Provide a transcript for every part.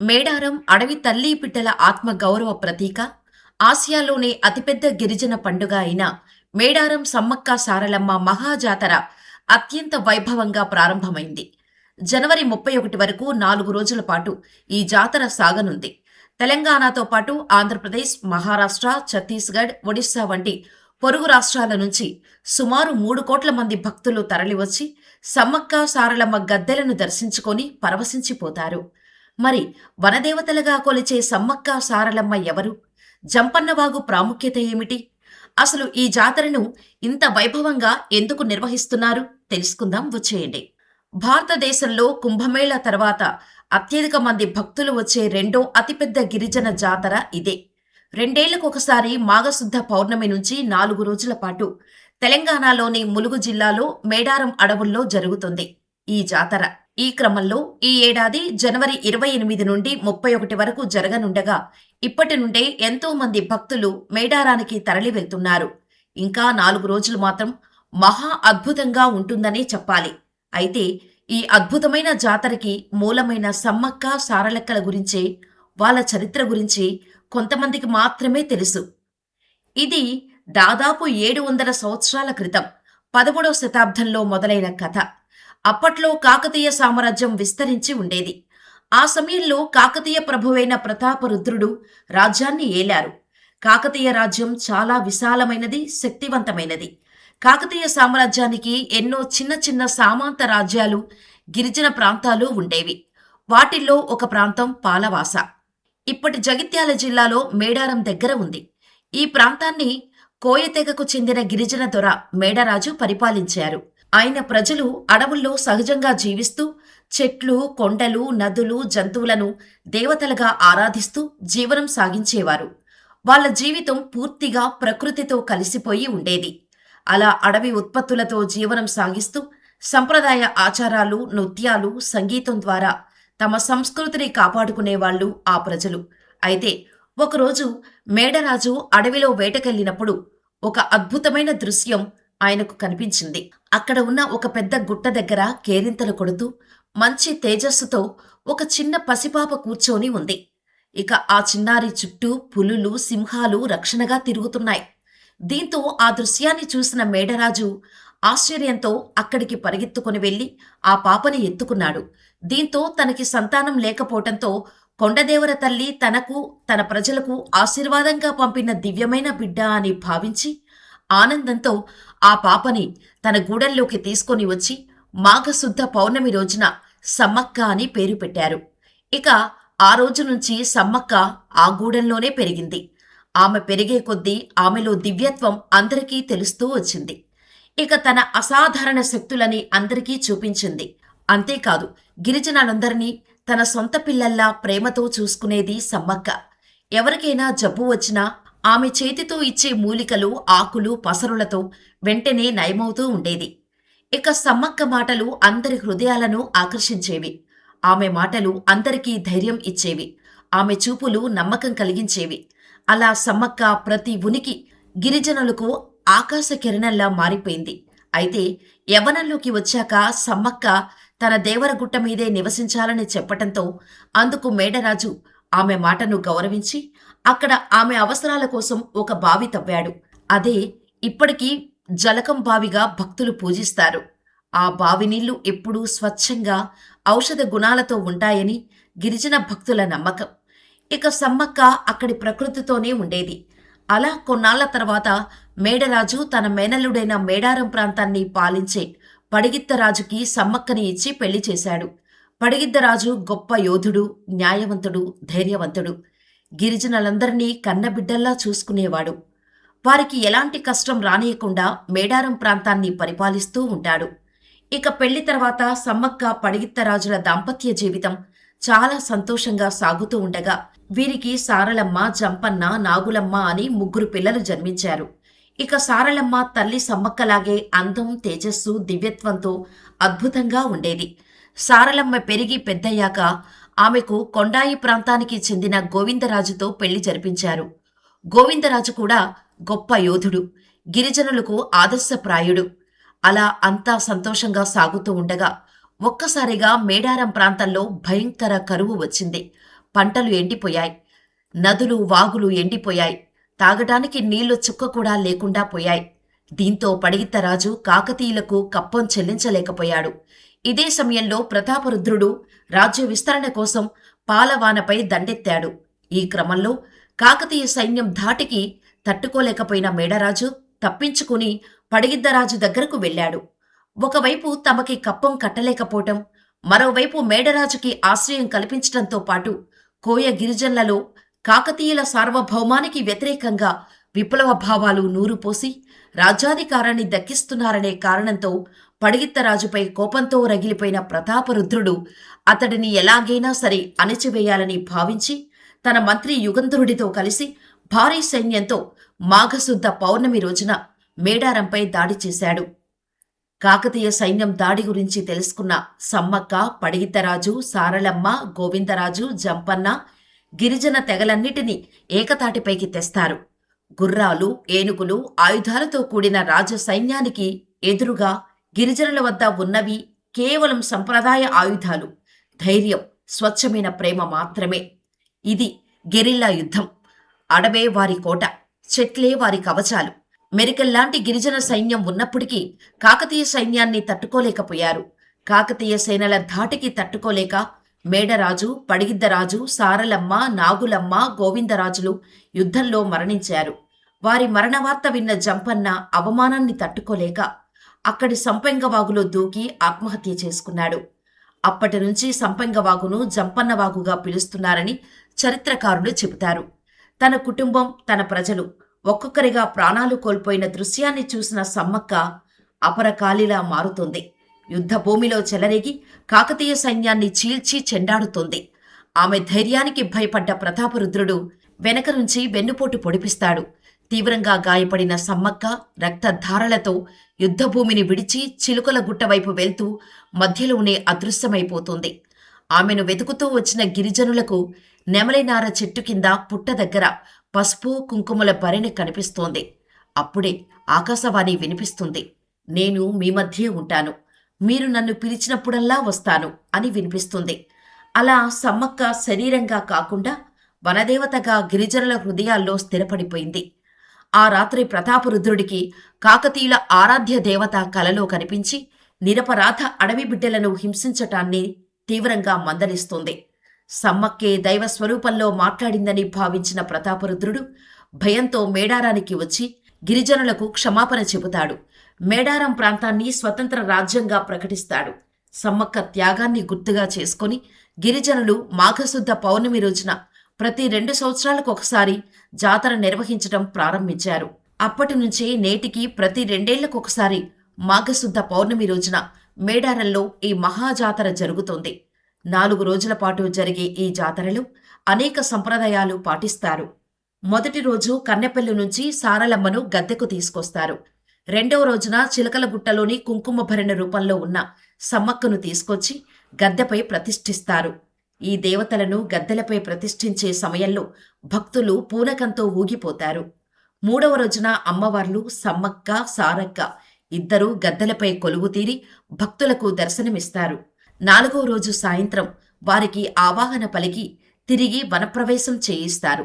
మేడారం అడవి తల్లి పిట్టల ఆత్మ గౌరవ ప్రతీక. ఆసియాలోనే అతిపెద్ద గిరిజన పండుగ అయిన మేడారం సమ్మక్క సారలమ్మ మహాజాతర అత్యంత వైభవంగా ప్రారంభమైంది. జనవరి ముప్పై ఒకటి వరకు నాలుగు రోజుల పాటు ఈ జాతర సాగనుంది. తెలంగాణతో పాటు ఆంధ్రప్రదేశ్ మహారాష్ట్ర ఛత్తీస్గఢ్ ఒడిశా వంటి పొరుగు రాష్ట్రాల నుంచి సుమారు మూడు కోట్ల మంది భక్తులు తరలివచ్చి సమ్మక్క సారలమ్మ గద్దెలను దర్శించుకొని పరవశించిపోతారు. మరి వనదేవతలుగా కొలిచే సమ్మక్క సారలమ్మ ఎవరు? జంపన్నవాగు ప్రాముఖ్యత ఏమిటి? అసలు ఈ జాతరను ఇంత వైభవంగా ఎందుకు నిర్వహిస్తున్నారు? తెలుసుకుందాం వచ్చేయండి. భారతదేశంలో కుంభమేళ తర్వాత అత్యధిక మంది భక్తులు వచ్చే రెండో అతిపెద్ద గిరిజన జాతర ఇదే. రెండేళ్ళకొకసారి మాఘశుద్ధ పౌర్ణమి నుంచి నాలుగు రోజుల పాటు తెలంగాణలోని ములుగు జిల్లాలో మేడారం అడవుల్లో జరుగుతుంది. ఈ జాతర. ఈ క్రమంలో ఈ ఏడాది జనవరి ఇరవై ఎనిమిది నుండి ముప్పై ఒకటి వరకు జరగనుండగా ఇప్పటి నుండే ఎంతో మంది భక్తులు మేడారానికి తరలి వెళ్తున్నారు. ఇంకా నాలుగు రోజులు మాత్రం మహా అద్భుతంగా ఉంటుందనే చెప్పాలి. అయితే ఈ అద్భుతమైన జాతరకి మూలమైన సమ్మక్క సారలెక్కల గురించే వాళ్ళ చరిత్ర గురించి కొంతమందికి మాత్రమే తెలుసు. ఇది దాదాపు ఏడు వందల సంవత్సరాల క్రితం పదమూడవ శతాబ్దంలో మొదలైన కథ. అప్పట్లో కాకతీయ సామ్రాజ్యం విస్తరించి ఉండేది. ఆ సమయంలో కాకతీయ ప్రభువైన ప్రతాపరుద్రుడు రాజ్యాన్ని ఏలారు. కాకతీయ రాజ్యం చాలా విశాలమైనది శక్తివంతమైనది. కాకతీయ సామ్రాజ్యానికి ఎన్నో చిన్న చిన్న సామంత రాజ్యాలు గిరిజన ప్రాంతాలు ఉండేవి. వాటిల్లో ఒక ప్రాంతం పాలవాస. ఇప్పటి జగిత్యాల జిల్లాలో మేడారం దగ్గర ఉంది. ఈ ప్రాంతాన్ని కోయతెగకు చెందిన గిరిజన దొర మేడరాజు పరిపాలించారు. ఆయన ప్రజలు అడవుల్లో సహజంగా జీవిస్తూ చెట్లు కొండలు నదులు జంతువులను దేవతలుగా ఆరాధిస్తూ జీవనం సాగించేవారు. వాళ్ళ జీవితం పూర్తిగా ప్రకృతితో కలిసిపోయి ఉండేది. అలా అడవి ఉత్పత్తులతో జీవనం సాగిస్తూ సంప్రదాయ ఆచారాలు నృత్యాలు సంగీతం ద్వారా తమ సంస్కృతిని కాపాడుకునేవాళ్ళు ఆ ప్రజలు. అయితే ఒకరోజు మేడరాజు అడవిలో వేటకెళ్ళినప్పుడు ఒక అద్భుతమైన దృశ్యం ఆయనకు కనిపించింది. అక్కడ ఉన్న ఒక పెద్ద గుట్ట దగ్గర కేరింతలు కొడుతూ మంచి తేజస్సుతో ఒక చిన్న పసిపాప కూర్చొని ఉంది. ఇక ఆ చిన్నారి చుట్టూ పులులు సింహాలు రక్షణగా తిరుగుతున్నాయి. దీంతో ఆ దృశ్యాన్ని చూసిన మేడరాజు ఆశ్చర్యంతో అక్కడికి పరిగెత్తుకుని వెళ్ళి ఆ పాపని ఎత్తుకున్నాడు. దీంతో తనకి సంతానం లేకపోవటంతో కొండదేవర తల్లి తనకు తన ప్రజలకు ఆశీర్వాదంగా పంపిన దివ్యమైన బిడ్డ అని భావించి ఆనందంతో ఆ పాపని తన గూడెంలోకి తీసుకొని వచ్చి మాఘశుద్ధ పౌర్ణమి రోజున సమ్మక్క అని పేరు పెట్టారు. ఇక ఆ రోజు నుంచి సమ్మక్క ఆ గూడెంలోనే పెరిగింది. ఆమె పెరిగే కొద్దీ ఆమెలో దివ్యత్వం అందరికీ తెలుస్తూ వచ్చింది. ఇక తన అసాధారణ శక్తులని అందరికీ చూపించింది. అంతేకాదు గిరిజనులందరినీ తన సొంత పిల్లల్లా ప్రేమతో చూసుకునేది సమ్మక్క. ఎవరికైనా జబ్బు వచ్చినా ఆమె చేతితో ఇచ్చే మూలికలు ఆకులు పసరులతో వెంటనే నయమవుతూ ఉండేది. ఇక సమ్మక్క మాటలు అందరి హృదయాలను ఆకర్షించేవి. ఆమె మాటలు అందరికీ ధైర్యం ఇచ్చేవి. ఆమె చూపులు నమ్మకం కలిగించేవి. అలా సమ్మక్క ప్రతి ఉనికి గిరిజనులకు ఆకాశ కిరణంలా మారిపోయింది. అయితే యవనంలోకి వచ్చాక సమ్మక్క తన దేవరగుట్ట మీదే నివసించాలని చెప్పటంతో అందుకు మేడరాజు ఆమె మాటను గౌరవించి అక్కడ ఆమె అవసరాల కోసం ఒక బావి తవ్వాడు. అదే ఇప్పటికీ జలకం బావిగా భక్తులు పూజిస్తారు. ఆ బావి నీళ్ళు ఎప్పుడూ స్వచ్ఛంగా ఔషధ గుణాలతో ఉంటాయని గిరిజన భక్తుల నమ్మకం. ఇక సమ్మక్క అక్కడి ప్రకృతితోనే ఉండేది. అలా కొన్నాళ్ళ తర్వాత మేడరాజు తన మేనల్లుడైన మేడారం ప్రాంతాన్ని పాలించే పడిగిత్తరాజుకి సమ్మక్కని ఇచ్చి పెళ్ళి చేశాడు. పడిగిద్దరాజు గొప్ప యోధుడు న్యాయవంతుడు ధైర్యవంతుడు. గిరిజనులందరినీ కన్నబిడ్డల్లా చూసుకునేవాడు. వారికి ఎలాంటి కష్టం రానియకుండా మేడారం ప్రాంతాన్ని పరిపాలిస్తూ ఉంటాడు. ఇక పెళ్ళి తర్వాత సమ్మక్క పడిగిత్తరాజుల దాంపత్య జీవితం చాలా సంతోషంగా సాగుతూ ఉండగా వీరికి సారలమ్మ జంపన్న నాగులమ్మ అని ముగ్గురు పిల్లలు జన్మించారు. ఇక సారలమ్మ తల్లి సమ్మక్కలాగే అందం తేజస్సు దివ్యత్వంతో అద్భుతంగా ఉండేది. సారలమ్మ పెరిగి పెద్దయ్యాక ఆమెకు కొండాయి ప్రాంతానికి చెందిన గోవిందరాజుతో పెళ్ళి జరిపించారు. గోవిందరాజు కూడా గొప్ప యోధుడు గిరిజనులకు ఆదర్శప్రాయుడు. అలా అంతా సంతోషంగా సాగుతూ ఉండగా ఒక్కసారిగా మేడారం ప్రాంతంలో భయంకర కరువు వచ్చింది. పంటలు ఎండిపోయాయి నదులు వాగులు ఎండిపోయాయి తాగటానికి నీళ్ళు చుక్క కూడా లేకుండా పోయాయి. దీంతో పడిగిత్తరాజు కాకతీయులకు కప్పం చెల్లించలేకపోయాడు. ఇదే సమయంలో ప్రతాపరుద్రుడు రాజ్య విస్తరణ కోసం పాలవానపై దండెత్తాడు. ఈ క్రమంలో కాకతీయ సైన్యం ధాటికి తట్టుకోలేకపోయిన మేడరాజు తప్పించుకుని పడిగిద్దరాజు దగ్గరకు వెళ్ళాడు. ఒకవైపు తమకి కప్పం కట్టలేకపోవటం మరోవైపు మేడరాజుకి ఆశ్రయం కల్పించటంతో పాటు కోయ గిరిజనులలో కాకతీయుల సార్వభౌమానికి వ్యతిరేకంగా విప్లవ భావాలు నూరుపోసి రాజ్యాధికారాన్ని దక్కిస్తున్నారనే కారణంతో పడిగిత్తరాజుపై కోపంతో రగిలిపోయిన ప్రతాపరుద్రుడు అతడిని ఎలాగైనా సరే అణిచివేయాలని భావించి తన మంత్రి యుగంధరుడితో కలిసి భారీ సైన్యంతో మాఘశుద్ధ పౌర్ణమి రోజున మేడారంపై దాడి చేశాడు. కాకతీయ సైన్యం దాడి గురించి తెలుసుకున్న సమ్మక్క పడిగిత్తరాజు సారలమ్మ గోవిందరాజు జంపన్న గిరిజన తెగలన్నిటినీ ఏకతాటిపైకి తెస్తారు. గుర్రాలు ఏనుగులు ఆయుధాలతో కూడిన రాజ సైన్యానికి ఎదురుగా గిరిజనుల వద్ద ఉన్నవి కేవలం సంప్రదాయ ఆయుధాలు. ధైర్యం స్వచ్ఛమైన ప్రేమ మాత్రమే. ఇది గెరిల్లా యుద్ధం. అడవే వారి కోట చెట్లే వారి కవచాలు. మెరికల్లాంటి గిరిజన సైన్యం ఉన్నప్పటికీ కాకతీయ సైన్యాన్ని తట్టుకోలేకపోయారు. కాకతీయ సేనల ధాటికి తట్టుకోలేక మేడరాజు పడిగిద్దరాజు సారలమ్మ నాగులమ్మ గోవిందరాజులు యుద్ధంలో మరణించారు. వారి మరణవార్త విన్న జంపన్న అవమానాన్ని తట్టుకోలేక అక్కడి సంపెంగవాగులో దూకి ఆత్మహత్య చేసుకున్నాడు. అప్పటి నుంచి సంపెంగవాగును జంపన్నవాగుగా పిలుస్తున్నారని చరిత్రకారులు చెబుతారు. తన కుటుంబం తన ప్రజలు ఒక్కొక్కరిగా ప్రాణాలు కోల్పోయిన దృశ్యాన్ని చూసిన సమ్మక్క అపరకాలిలా మారుతుంది. యుద్ధ భూమిలో చెలరేగి కాకతీయ సైన్యాన్ని చీల్చి చెండాడుతుంది. ఆమె ధైర్యానికి భయపడ్డ ప్రతాపరుద్రుడు వెనక నుంచి వెన్నుపోటు పొడిపిస్తాడు. తీవ్రంగా గాయపడిన సమ్మక్క రక్తధారలతో యుద్ధభూమిని విడిచి చిలుకల గుట్ట వైపు వెళ్తూ మధ్యలోనే అదృశ్యమైపోతుంది. ఆమెను వెతుకుతూ వచ్చిన గిరిజనులకు నెమలినార చెట్టు కింద పుట్ట దగ్గర పసుపు కుంకుమల భరిణి కనిపిస్తోంది. అప్పుడే ఆకాశవాణి వినిపిస్తుంది. నేను మీ మధ్యే ఉంటాను. మీరు నన్ను పిలిచినప్పుడల్లా వస్తాను అని వినిపిస్తుంది. అలా సమ్మక్క శరీరంగా కాకుండా వనదేవతగా గిరిజనుల హృదయాల్లో స్థిరపడిపోయింది. ఆ రాత్రి ప్రతాపరుద్రుడికి కాకతీయుల ఆరాధ్య దేవత కలలో కనిపించి నిరపరాధ అడవి బిడ్డలను హింసించటాన్ని తీవ్రంగా మందలిస్తుంది. సమ్మక్కే దైవ స్వరూపంలో మాట్లాడిందని భావించిన ప్రతాపరుద్రుడు భయంతో మేడారానికి వచ్చి గిరిజనులకు క్షమాపణ చెబుతాడు. మేడారం ప్రాంతాన్ని స్వతంత్ర రాజ్యంగా ప్రకటిస్తాడు. సమ్మక్క త్యాగాన్ని గుర్తుగా చేసుకొని గిరిజనులు మాఘశుద్ధ పౌర్ణమి రోజున ప్రతి రెండు సంవత్సరాలకు ఒకసారి జాతర నిర్వహించడం ప్రారంభించారు. అప్పటి నుంచే నేటికి ప్రతి రెండేళ్ళకు ఒకసారి మాఘశుద్ధ పౌర్ణమి రోజున మేడారంలో ఈ మహాజాతర జరుగుతోంది. నాలుగు రోజుల పాటు జరిగే ఈ జాతరలో అనేక సంప్రదాయాలు పాటిస్తారు. మొదటి రోజు కన్నెపల్లి నుంచి సారలమ్మను గద్దెకు తీసుకొస్తారు. రెండవ రోజున చిలకలగుట్టలోని కుంకుమభరణ రూపంలో ఉన్న సమ్మక్కను తీసుకొచ్చి గద్దెపై ప్రతిష్ఠిస్తారు. ఈ దేవతలను గద్దెలపై ప్రతిష్ఠించే సమయంలో భక్తులు పూనకంతో ఊగిపోతారు. మూడవ రోజున అమ్మవార్లు సమ్మక్క సారక్క ఇద్దరూ గద్దెలపై కొలువుతీరి భక్తులకు దర్శనమిస్తారు. నాలుగో రోజు సాయంత్రం వారికి ఆవాహన పలికి తిరిగి వనప్రవేశం చేయిస్తారు.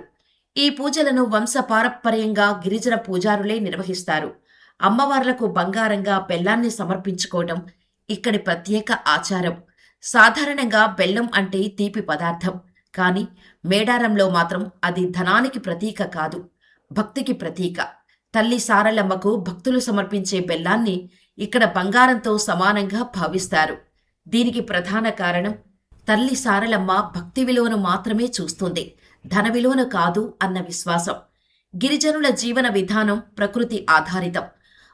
ఈ పూజలను వంశపారపర్యంగా గిరిజన పూజారులే నిర్వహిస్తారు. అమ్మవార్లకు బంగారంగా బెల్లాన్ని సమర్పించుకోవడం ఇక్కడి ప్రత్యేక ఆచారం. సాధారణంగా బెల్లం అంటే తీపి పదార్థం. కానీ మేడారంలో మాత్రం అది ధనానికి ప్రతీక కాదు భక్తికి ప్రతీక. తల్లి సారలమ్మకు భక్తులు సమర్పించే బెల్లాన్ని ఇక్కడ బంగారంతో సమానంగా భావిస్తారు. దీనికి ప్రధాన కారణం తల్లి సారలమ్మ భక్తి విలువను మాత్రమే చూస్తుంది ధన విలువను కాదు అన్న విశ్వాసం. గిరిజనుల జీవన విధానం ప్రకృతి ఆధారితం.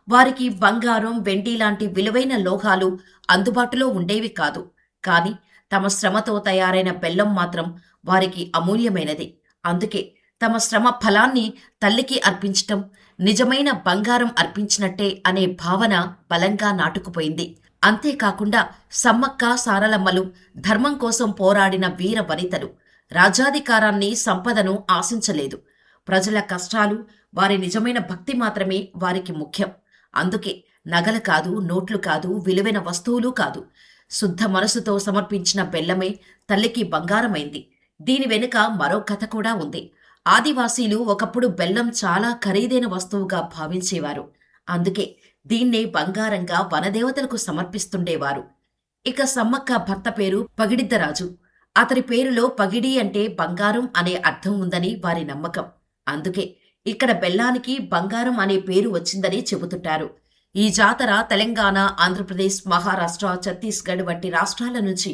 వారికి బంగారం వెండి లాంటి విలువైన లోహాలు అందుబాటులో ఉండేవి కాదు. కానీ తమ శ్రమతో తయారైన బెల్లం మాత్రం వారికి అమూల్యమైనది. అందుకే తమ శ్రమ ఫలాన్ని తల్లికి అర్పించటం నిజమైన బంగారం అర్పించినట్టే అనే భావన బలంగా నాటుకుపోయింది. అంతేకాకుండా సమ్మక్క సారలమ్మలు ధర్మం కోసం పోరాడిన వీర వనితలు రాజ్యాధికారాన్ని సంపదను ఆశించలేదు. ప్రజల కష్టాలు వారి నిజమైన భక్తి మాత్రమే వారికి ముఖ్యం. అందుకే నగలు కాదు నోట్లు కాదు విలువైన వస్తువులు కాదు. శుద్ధ మనసుతో సమర్పించిన బెల్లమే తల్లికి బంగారమైంది. దీని వెనుక మరో కథ కూడా ఉంది. ఆదివాసీలు ఒకప్పుడు బెల్లం చాలా ఖరీదైన వస్తువుగా భావించేవారు. అందుకే దీన్నే బంగారంగా వనదేవతలకు సమర్పిస్తుండేవారు. ఇక సమ్మక్క భర్త పేరు పగిడిద్దరాజు. అతని పేరులో పగిడి అంటే బంగారం అనే అర్థం ఉందని వారి నమ్మకం. అందుకే ఇక్కడ బెల్లానికి బంగారం అనే పేరు వచ్చిందని చెబుతుంటారు. ఈ జాతర తెలంగాణ ఆంధ్రప్రదేశ్ మహారాష్ట్ర ఛత్తీస్గఢ్ వంటి రాష్ట్రాల నుంచి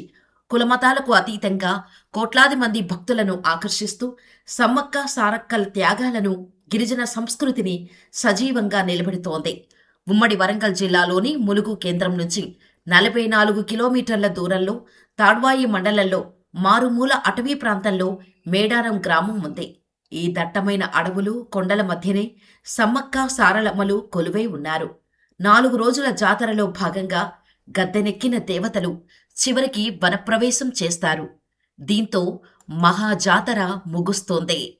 కులమతాలకు అతీతంగా కోట్లాది మంది భక్తులను ఆకర్షిస్తూ సమ్మక్క సారక్కల్ త్యాగాలను గిరిజన సంస్కృతిని సజీవంగా నిలబెడుతోంది. ఉమ్మడి వరంగల్ జిల్లాలోని ములుగు కేంద్రం నుంచి నలభై నాలుగు కిలోమీటర్ల దూరంలో తాడ్వాయి మండలంలో మారుమూల అటవీ ప్రాంతంలో మేడారం గ్రామం ఉంది. ఈ దట్టమైన అడవులు కొండల మధ్యనే సమ్మక్క సారలమ్మలు కొలువై ఉన్నారు. నాలుగు రోజుల జాతరలో భాగంగా గద్దెనెక్కిన దేవతలు చివరికి వనప్రవేశం చేస్తారు. దీంతో మహాజాతర ముగుస్తోంది.